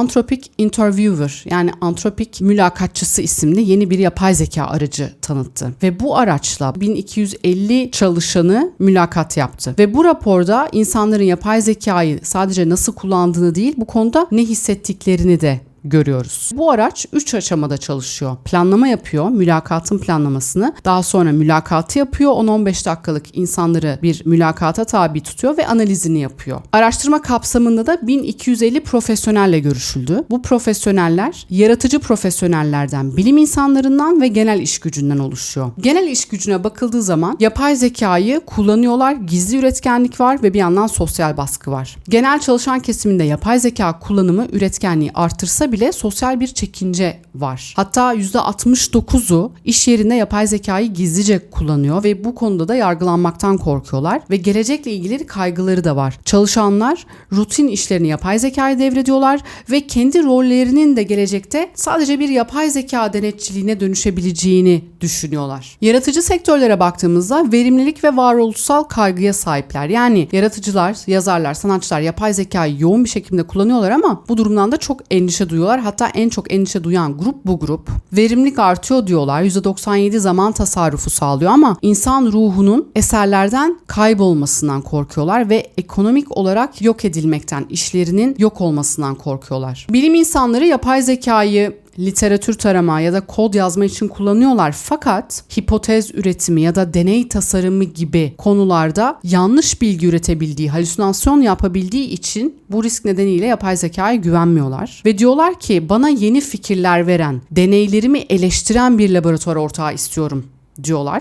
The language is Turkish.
Anthropic Interviewer yani Anthropic mülakatçısı isimli yeni bir yapay zeka aracı tanıttı. Ve bu araçla 1250 çalışanı mülakat yaptı. Ve bu raporda insanların yapay zekayı sadece nasıl kullandığını değil bu konuda ne hissettiklerini de görüyoruz. Bu araç 3 aşamada çalışıyor. Planlama yapıyor, mülakatın planlamasını. Daha sonra mülakatı yapıyor. 10-15 dakikalık insanları bir mülakata tabi tutuyor ve analizini yapıyor. Araştırma kapsamında da 1250 profesyonelle görüşüldü. Bu profesyoneller yaratıcı profesyonellerden, bilim insanlarından ve genel iş gücünden oluşuyor. Genel iş gücüne bakıldığı zaman yapay zekayı kullanıyorlar, gizli üretkenlik var ve bir yandan sosyal baskı var. Genel çalışan kesiminde yapay zeka kullanımı üretkenliği artırsa bile sosyal bir çekince var. Hatta %69'u iş yerinde yapay zekayı gizlice kullanıyor ve bu konuda da yargılanmaktan korkuyorlar ve gelecekle ilgili kaygıları da var. Çalışanlar rutin işlerini yapay zekaya devrediyorlar ve kendi rollerinin de gelecekte sadece bir yapay zeka denetçiliğine dönüşebileceğini düşünüyorlar. Yaratıcı sektörlere baktığımızda verimlilik ve varoluşsal kaygıya sahipler. Yani yaratıcılar, yazarlar, sanatçılar yapay zekayı yoğun bir şekilde kullanıyorlar ama bu durumdan da çok endişe duyuyorlar. Hatta en çok endişe duyan grup bu grup. Verimlilik artıyor diyorlar. %97 zaman tasarrufu sağlıyor ama insan ruhunun eserlerden kaybolmasından korkuyorlar ve ekonomik olarak yok edilmekten, işlerinin yok olmasından korkuyorlar. Bilim insanları yapay zekayı literatür tarama ya da kod yazma için kullanıyorlar fakat hipotez üretimi ya da deney tasarımı gibi konularda yanlış bilgi üretebildiği, halüsinasyon yapabildiği için bu risk nedeniyle yapay zekaya güvenmiyorlar. Ve diyorlar ki bana yeni fikirler veren, deneylerimi eleştiren bir laboratuvar ortağı istiyorum diyorlar.